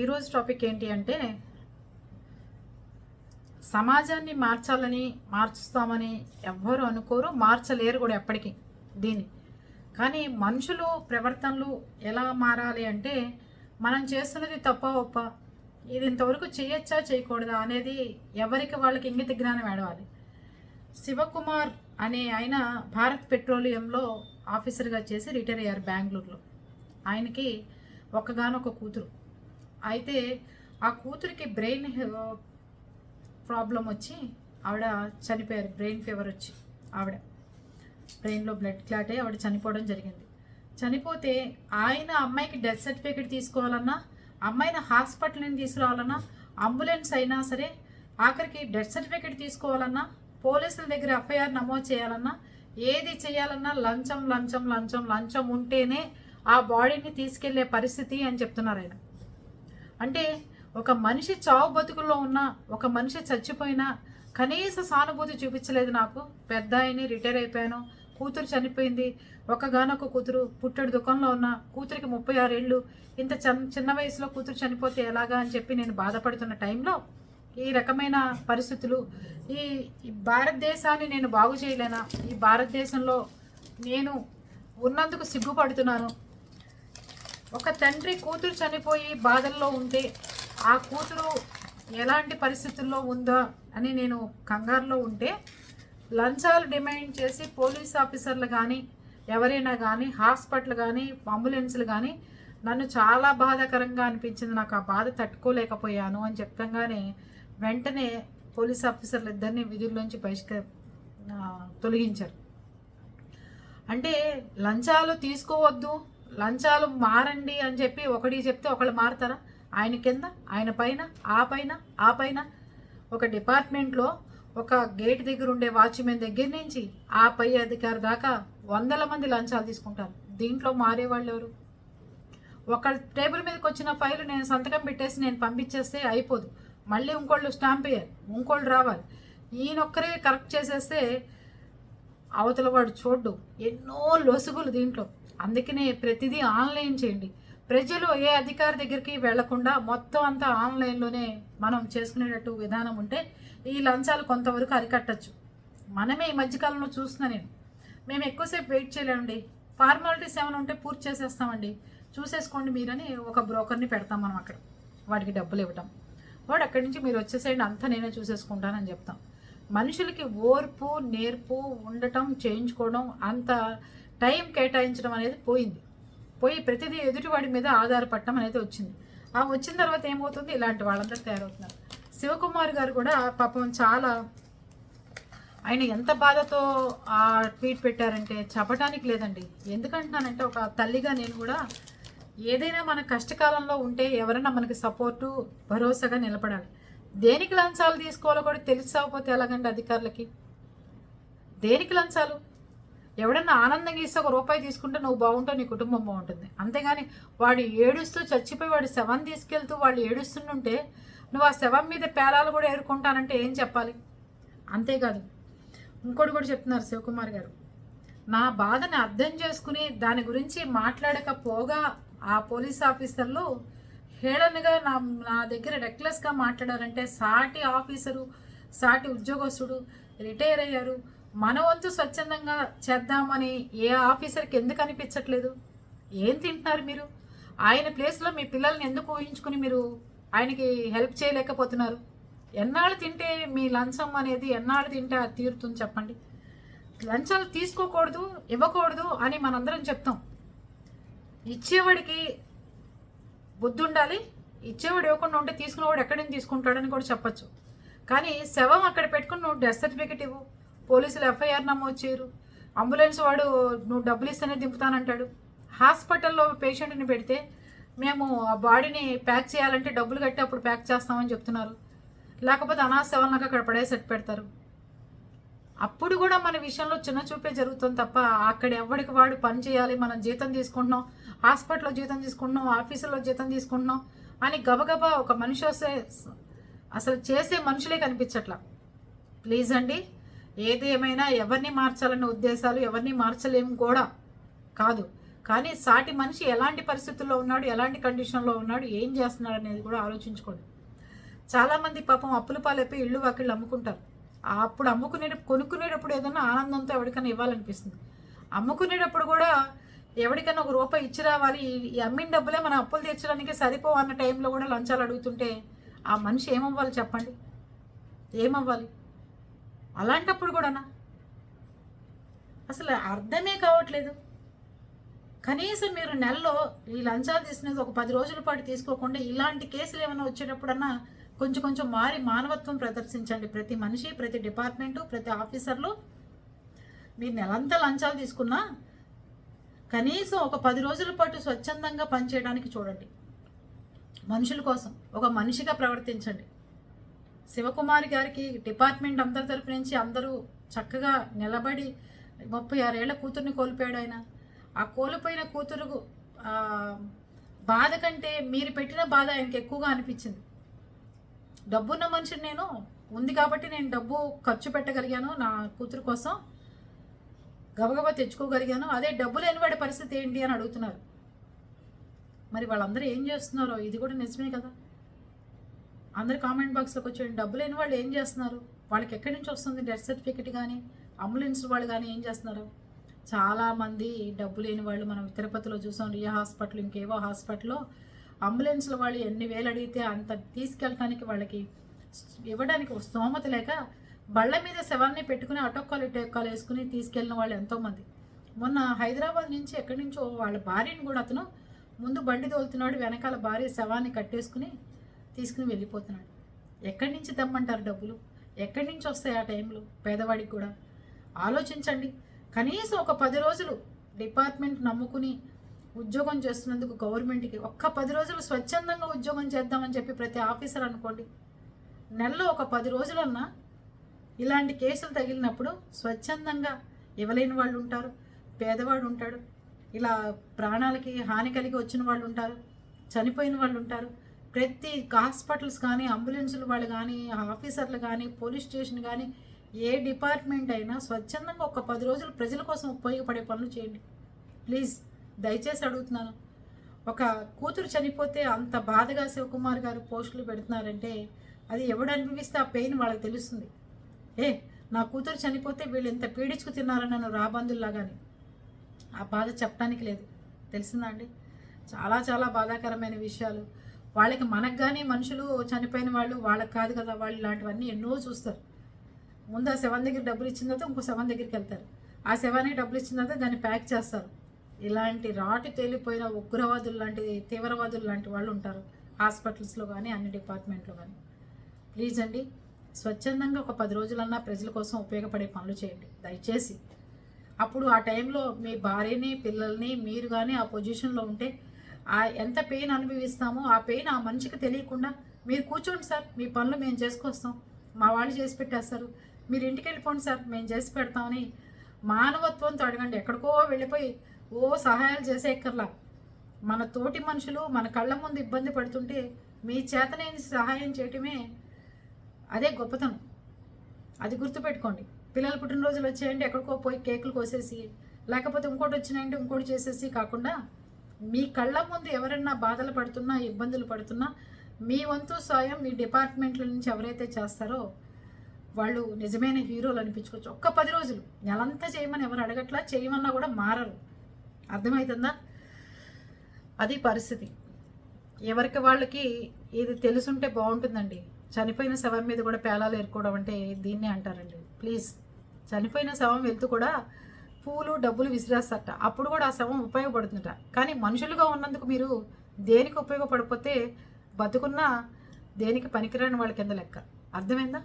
ఈరోజు టాపిక్ ఏంటి అంటే సమాజాన్ని మార్చాలని మార్చుస్తామని ఎవ్వరు అనుకోరు మార్చలేరు కూడా ఎప్పటికీ దీన్ని. కానీ మనుషులు ప్రవర్తనలు ఎలా మారాలి అంటే మనం చేస్తున్నది తప్ప ఒప్ప? ఇది ఇంతవరకు చేయొచ్చా చేయకూడదా అనేది ఎవరికి వాళ్ళకి ఇంగిత జ్ఞానం ఏడవాలి. శివకుమార్ అనే ఆయన భారత్ పెట్రోలియంలో ఆఫీసర్గా చేసి రిటైర్ అయ్యారు బెంగళూరులో. ఆయనకి ఒక్కగానొక కూతురు. అయితే ఆ కూతురికి బ్రెయిన్ ప్రాబ్లం వచ్చి ఆవిడ చనిపోయారు. బ్రెయిన్ ఫీవర్ వచ్చి ఆవిడ. బ్రెయిన్లో బ్లడ్ క్లాట్ అయ్యి ఆవిడ చనిపోవడం జరిగింది. చనిపోతే ఆయన అమ్మాయికి డెత్ సర్టిఫికేట్ తీసుకోవాలన్నా అమ్మాయిని హాస్పిటల్ నుంచి తీసుకురావాలన్నా అంబులెన్స్ అయినా సరే ఆఖరికి డెత్ సర్టిఫికేట్ తీసుకోవాలన్నా పోలీసుల దగ్గర ఎఫ్ఐఆర్ నమోదు చేయాలన్నా ఏది చేయాలన్నా లంచం లంచం లంచం లంచం ఉంటేనే ఆ బాడీని తీసుకెళ్ళే పరిస్థితి అని చెప్తున్నారు ఆయన. అంటే ఒక మనిషి చావు బతుకుల్లో ఉన్న ఒక మనిషి చచ్చిపోయినా కనీస సానుభూతి చూపించలేదు నాకు. పెద్ద ఆయని రిటైర్ అయిపోయాను. కూతురు చనిపోయింది. ఒకగానొక కూతురు పుట్టడు దుఃఖంలో ఉన్న కూతురికి ముప్పై ఆరేళ్ళు ఇంత చిన్న చిన్న వయసులో కూతురు చనిపోతే ఎలాగా అని చెప్పి నేను బాధపడుతున్న టైంలో ఈ రకమైన పరిస్థితులు ఈ ఈ భారతదేశాన్ని నేను బాగు చేయలేనా? ఈ భారతదేశంలో నేను ఉన్నందుకు సిగ్గుపడుతున్నాను. ఒక తండ్రి కూతురు చనిపోయి బాధల్లో ఉంటే ఆ కూతురు ఎలాంటి పరిస్థితుల్లో ఉందా అని నేను కంగారులో ఉంటే లంచాలు డిమాండ్ చేసి పోలీస్ ఆఫీసర్లు కానీ ఎవరైనా కానీ హాస్పిటల్ కానీ అంబులెన్స్లు కానీ నన్ను చాలా బాధాకరంగా అనిపించింది. నాకు ఆ బాధ తట్టుకోలేకపోయాను అని చెప్పంగానే వెంటనే పోలీస్ ఆఫీసర్లు ఇద్దరిని విధుల్లోంచి బహిష్క తొలగించారు. అంటే లంచాలు తీసుకోవద్దు లంచాలు మారండి అని చెప్పి ఒకటి చెప్తే ఒకళ్ళు మారుతారా? ఆయన కింద ఆయన పైన ఆ పైన ఆ పైన. ఒక డిపార్ట్మెంట్లో ఒక గేట్ దగ్గర ఉండే వాచ్మెన్ దగ్గర నుంచి ఆ పై అధికారి దాకా వందల మంది లంచాలు తీసుకుంటారు. దీంట్లో మారేవాళ్ళు ఎవరు? ఒక టేబుల్ మీదకి వచ్చిన ఫైల్ నేను సంతకం పెట్టేసి నేను పంపించేస్తే అయిపోదు. మళ్ళీ ఇంకోళ్ళు స్టాంప్ వేయాలి ఇంకోళ్ళు రావాలి. ఈయనొక్కరే కరెక్ట్ చేసేస్తే అవతల వాడు చూడ్డు. ఎన్నో లొసుగులు దీంట్లో. అందుకనే ప్రతిదీ ఆన్లైన్ చేయండి. ప్రజలు ఏ అధికారి దగ్గరికి వెళ్ళకుండా మొత్తం అంతా ఆన్లైన్లోనే మనం చేసుకునేటట్టు విధానం ఉంటే ఈ లంచాలు కొంతవరకు అరికట్టచ్చు. మనమే ఈ మధ్యకాలంలో చూస్తున్నా నేను. మేము ఎక్కువసేపు వెయిట్ చేయలేమండి. ఫార్మాలిటీస్ ఏమైనా ఉంటే పూర్తి చేసేస్తామండి. చూసేసుకోండి మీరని ఒక బ్రోకర్ని పెడతాం మనం అక్కడ. వాడికి డబ్బులు ఇవ్వటం. వాడు అక్కడి నుంచి మీరు వచ్చేసేయండి. అంతా నేనే చూసేసుకుంటానని చెప్తాం. మనుషులకి ఓర్పు నేర్పు ఉండటం చేయించుకోవడం అంత టైం కేటాయించడం అనేది పోయింది. పోయి ప్రతిదీ ఎదుటివాడి మీద ఆధారపడటం అనేది వచ్చింది. ఆ వచ్చిన తర్వాత ఏమవుతుంది? ఇలాంటి వాళ్ళందరూ తయారవుతున్నారు. శివకుమార్ గారు కూడా పాపం చాలా ఆయన ఎంత బాధతో ఆ ట్వీట్ పెట్టారంటే చెప్పడానికి లేదండి. ఎందుకంటున్నానంటే ఒక తల్లిగా నేను కూడా ఏదైనా మన కష్టకాలంలో ఉంటే ఎవరైనా మనకి సపోర్టు భరోసాగా నిలబడాలి. దేనికి లంచాలు తీసుకోవాలో కూడా తెలిసకపోతే ఎలాగండి అధికారులకి? దేనికి లంచాలు? ఎవడన్నా ఆనందంగా ఇస్తే ఒక రూపాయి తీసుకుంటే నువ్వు బాగుంటావు నీ కుటుంబం బాగుంటుంది. అంతేగాని వాడు ఏడుస్తూ చచ్చిపోయి వాడు శవం తీసుకెళ్తూ వాళ్ళు ఏడుస్తుంటే నువ్వు ఆ శవం మీద పేలాలు కూడా ఏరుకుంటానంటే ఏం చెప్పాలి? అంతేకాదు. ఇంకోటి కూడా చెప్తున్నారు శివకుమార్ గారు. నా బాధని అర్థం చేసుకుని దాని గురించి మాట్లాడకపోగా ఆ పోలీస్ ఆఫీసర్లు హేళనగా నా నా దగ్గర రెక్లెస్గా మాట్లాడారంటే సాటి ఆఫీసరు సాటి ఉద్యోగస్తుడు రిటైర్ అయ్యారు. మన వంతు స్వచ్ఛందంగా చేద్దామని ఏ ఆఫీసర్కి ఎందుకు అనిపించట్లేదు? ఏం తింటున్నారు మీరు? ఆయన ప్లేస్లో మీ పిల్లల్ని ఎందుకు ఊహించుకుని మీరు ఆయనకి హెల్ప్ చేయలేకపోతున్నారు? ఎన్నాళ్ళు తింటే మీ లంచం అనేది ఎన్నాళ్ళు తింటే అది తీరుతుంది చెప్పండి. లంచాలు తీసుకోకూడదు ఇవ్వకూడదు అని మనందరం చెప్తాం. ఇచ్చేవాడికి బుద్ధి ఉండాలి ఇచ్చేవాడు ఇవ్వకుండా ఉంటే తీసుకునేవాడు ఎక్కడి నుంచి తీసుకుంటాడని కూడా చెప్పచ్చు. కానీ శవం అక్కడ పెట్టుకుని నువ్వు డెత్ సర్టిఫికేట్ ఇవ్వు. పోలీసులు ఎఫ్ఐఆర్ నమోదు చేయరు. అంబులెన్స్ వాడు నువ్వు డబ్బులు ఇస్తేనే దింపుతానంటాడు. హాస్పిటల్లో పేషెంట్ని పెడితే మేము ఆ బాడీని ప్యాక్ చేయాలంటే డబ్బులు కట్టి అప్పుడు ప్యాక్ చేస్తామని చెప్తున్నారు. లేకపోతే అనాథ శవాలకు అక్కడ పడేసెట్ పెడతారు. అప్పుడు కూడా మన విషయంలో చిన్న చూపే జరుగుతుంది తప్ప అక్కడ ఎవడికి వాడు పని చేయాలి మనం జీతం తీసుకుంటున్నాం హాస్పిటల్లో జీతం తీసుకుంటున్నాం ఆఫీసులో జీతం తీసుకుంటున్నాం అని గబగబా ఒక మనిషి వస్తే అసలు చేసే మనుషులే కనిపించట్లా. ప్లీజ్ అండి ఏది ఏమైనా ఎవరిని మార్చాలనే ఉద్దేశాలు ఎవరిని మార్చలేము కూడా కాదు. కానీ సాటి మనిషి ఎలాంటి పరిస్థితుల్లో ఉన్నాడు ఎలాంటి కండిషన్లో ఉన్నాడు ఏం చేస్తున్నాడు అనేది కూడా ఆలోచించుకోండి. చాలామంది పాపం అప్పుల పాలైపోయి ఇళ్ళు వాకిళ్ళు అమ్ముకుంటారు. అప్పుడు అమ్ముకునే కొనుక్కునేటప్పుడు ఏదైనా ఆనందంతో ఎవరికైనా ఇవ్వాలనిపిస్తుంది. అమ్ముకునేటప్పుడు కూడా ఎవరికైనా ఒక రూపాయి ఇచ్చి రావాలి ఈ- ఈ అమ్మిన డబ్బులే మన అప్పులు తీర్చడానికి సరిపో అన్న టైంలో కూడా లంచాలు అడుగుతుంటే ఆ మనిషి ఏమవ్వాలి చెప్పండి? ఏమవ్వాలి? అలాంటప్పుడు కూడానా? అసలు అర్థమే కావట్లేదు. కనీసం మీరు నెలలో ఈ లంచాలు తీసుకునేది ఒక పది రోజుల పాటు తీసుకోకుండా ఇలాంటి కేసులు ఏమైనా వచ్చేటప్పుడన్నా కొంచెం కొంచెం మారి మానవత్వం ప్రదర్శించండి. ప్రతి మనిషి ప్రతి డిపార్ట్మెంటు ప్రతి ఆఫీసర్లు మీరు నెలంతా లంచాలు తీసుకున్నా కనీసం ఒక పది రోజుల పాటు స్వచ్ఛందంగా పనిచేయడానికి చూడండి. మనుషుల కోసం ఒక మనిషిగా ప్రవర్తించండి. శివకుమారి గారికి డిపార్ట్మెంట్ అందరి తరపు నుంచి అందరూ చక్కగా నిలబడి ముప్పై ఆరేళ్ళ కూతుర్ని కోల్పోయాడు ఆయన. ఆ కోల్పోయిన కూతురు బాధ కంటే మీరు పెట్టిన బాధ ఆయనకి ఎక్కువగా అనిపించింది. డబ్బున్న మనిషిని నేను ఉంది కాబట్టి నేను డబ్బు ఖర్చు పెట్టగలిగాను నా కూతురు కోసం గబగబా తెచ్చుకోగలిగాను అదే డబ్బు లేనివాడి పరిస్థితి ఏంటి అని అడుగుతున్నారు. మరి వాళ్ళందరూ ఏం చేస్తున్నారో ఇది కూడా నిజమే కదా. అందరు కామెంట్ బాక్స్లోకి వచ్చేయండి డబ్బు లేని వాళ్ళు ఏం చేస్తున్నారు? వాళ్ళకి ఎక్కడి నుంచి వస్తుంది డెత్ సర్టిఫికెట్ కానీ అంబులెన్స్ వాళ్ళు కానీ ఏం చేస్తున్నారు? చాలామంది డబ్బు లేని వాళ్ళు మనం తిరుపతిలో చూసాం రియా హాస్పిటల్ ఇంకేవో హాస్పిటల్లో అంబులెన్స్ల వాళ్ళు ఎన్ని వేలు అడిగితే అంత తీసుకెళ్ళటానికి వాళ్ళకి ఇవ్వడానికి స్తోమత లేక బళ్ళ మీద శవాన్ని పెట్టుకుని అటొక్కలు ఇటోకాలు వేసుకుని తీసుకెళ్ళిన వాళ్ళు ఎంతోమంది. మొన్న హైదరాబాద్ నుంచి ఎక్కడి నుంచో వాళ్ళ భార్యను కూడా అతను ముందు బండి తోలుతున్నాడు వెనకాల భార్య శవాన్ని కట్టేసుకుని తీసుకుని వెళ్ళిపోతున్నాడు. ఎక్కడి నుంచి తెమ్మంటారు డబ్బులు? ఎక్కడి నుంచి వస్తాయి ఆ టైంలో? పేదవాడికి కూడా. ఆలోచించండి. కనీసం ఒక పది రోజులు డిపార్ట్మెంట్ నమ్ముకుని ఉద్యోగం చేస్తున్నందుకు గవర్నమెంట్కి ఒక్క పది రోజులు స్వచ్ఛందంగా ఉద్యోగం చేద్దామని చెప్పి ప్రతి ఆఫీసర్ అనుకోండి. నెలలో ఒక పది రోజులన్నా ఇలాంటి కేసులు తగిలినప్పుడు స్వచ్ఛందంగా ఇవ్వలేని వాళ్ళు ఉంటారు. పేదవాడు ఉంటాడు. ఇలా ప్రాణాలకి హాని కలిగి వచ్చిన వాళ్ళు ఉంటారు. చనిపోయిన వాళ్ళు ఉంటారు. ప్రతి హాస్పిటల్స్ కానీ అంబులెన్సులు వాళ్ళు కానీ ఆఫీసర్లు కానీ పోలీస్ స్టేషన్ కానీ ఏ డిపార్ట్మెంట్ అయినా స్వచ్ఛందంగా ఒక పది రోజులు ప్రజల కోసం ఉపయోగపడే పనులు చేయండి. ప్లీజ్ దయచేసి అడుగుతున్నాను. ఒక కూతురు చనిపోతే అంత బాధగా శివకుమార్ గారు పోస్టులు పెడుతున్నారంటే అది ఎవడు అనిపిస్తే ఆ పెయిన్ వాళ్ళకి తెలుస్తుంది. ఏ నా కూతురు చనిపోతే వీళ్ళు ఎంత పీడించుకు తిన్నారని నన్ను రాబందుల్లాగాని. ఆ బాధ చెప్పడానికి లేదు. తెలిసిందా అండి? చాలా చాలా బాధాకరమైన విషయాలు. వాళ్ళకి మనకు కానీ మనుషులు చనిపోయిన వాళ్ళు వాళ్ళకి కాదు కదా వాళ్ళు ఇలాంటివన్నీ ఎన్నో చూస్తారు. ముందు ఆ శవం దగ్గర డబ్బులు ఇచ్చిన తర్వాత ఇంకో శవం దగ్గరికి వెళ్తారు. ఆ శవానికి డబ్బులు ఇచ్చిన తర్వాత దాన్ని ప్యాక్ చేస్తారు. ఇలాంటి రాటు తేలిపోయిన ఉగ్రవాదులు లాంటి తీవ్రవాదులు లాంటి వాళ్ళు ఉంటారు. హాస్పిటల్స్లో కానీ అన్ని డిపార్ట్మెంట్లో కానీ ప్లీజ్ అండి స్వచ్ఛందంగా ఒక పది రోజులన్నా ప్రజల కోసం ఉపయోగపడే పనులు చేయండి. దయచేసి. అప్పుడు ఆ టైంలో మీ భార్యని పిల్లల్ని మీరు కానీ ఆ పొజిషన్లో ఉంటే ఆ ఎంత పెయిన్ అనుభవిస్తామో ఆ పెయిన్ ఆ మనిషికి తెలియకుండా మీరు కూర్చోండి సార్ మీ పనులు మేము చేసుకొస్తాం. మా వాళ్ళు చేసి పెట్టేస్తారు మీరు ఇంటికి వెళ్ళిపోండి సార్ మేము చేసి పెడతామని మానవత్వంతో అడగండి. ఎక్కడికో వెళ్ళిపోయి ఓ సహాయాలు చేసే ఎక్కర్లా. మన తోటి మనుషులు మన కళ్ళ ముందు ఇబ్బంది పడుతుంటే మీ చేతనేని సహాయం చేయటమే అదే గొప్పతనం. అది గుర్తుపెట్టుకోండి. పిల్లల పుట్టినరోజులు వచ్చేయండి ఎక్కడికో పోయి కేకులు కోసేసి లేకపోతే ఇంకోటి వచ్చినాయంటే ఇంకోటి చేసేసి కాకుండా మీ కళ్ళ ముందు ఎవరైనా బాధలు పడుతున్నా ఇబ్బందులు పడుతున్నా మీ వంతు సాయం మీ డిపార్ట్మెంట్ల నుంచి ఎవరైతే చేస్తారో వాళ్ళు నిజమైన హీరోలు అనిపించుకోవచ్చు. ఒక్క పది రోజులు నెలంతా చేయమని ఎవరు అడగట్లా చేయమన్నా కూడా మారరు. అర్థమవుతుందా అది పరిస్థితి. ఎవరికి వాళ్ళకి ఇది తెలుసుంటే బాగుంటుందండి. చనిపోయిన శవం మీద కూడా పేలాలు ఏరుకోవడం అంటే దీన్నే అంటారండి. ప్లీజ్. చనిపోయిన శవం వెళ్తూ కూడా పూలు డబ్బులు విసిరేస్తారట. అప్పుడు కూడా ఆ శవం ఉపయోగపడుతుందట. కానీ మనుషులుగా ఉన్నందుకు మీరు దేనికి ఉపయోగపడిపోతే బతుకున్నా దేనికి పనికిరాని వాళ్ళ కింద లెక్క. అర్థమైందా?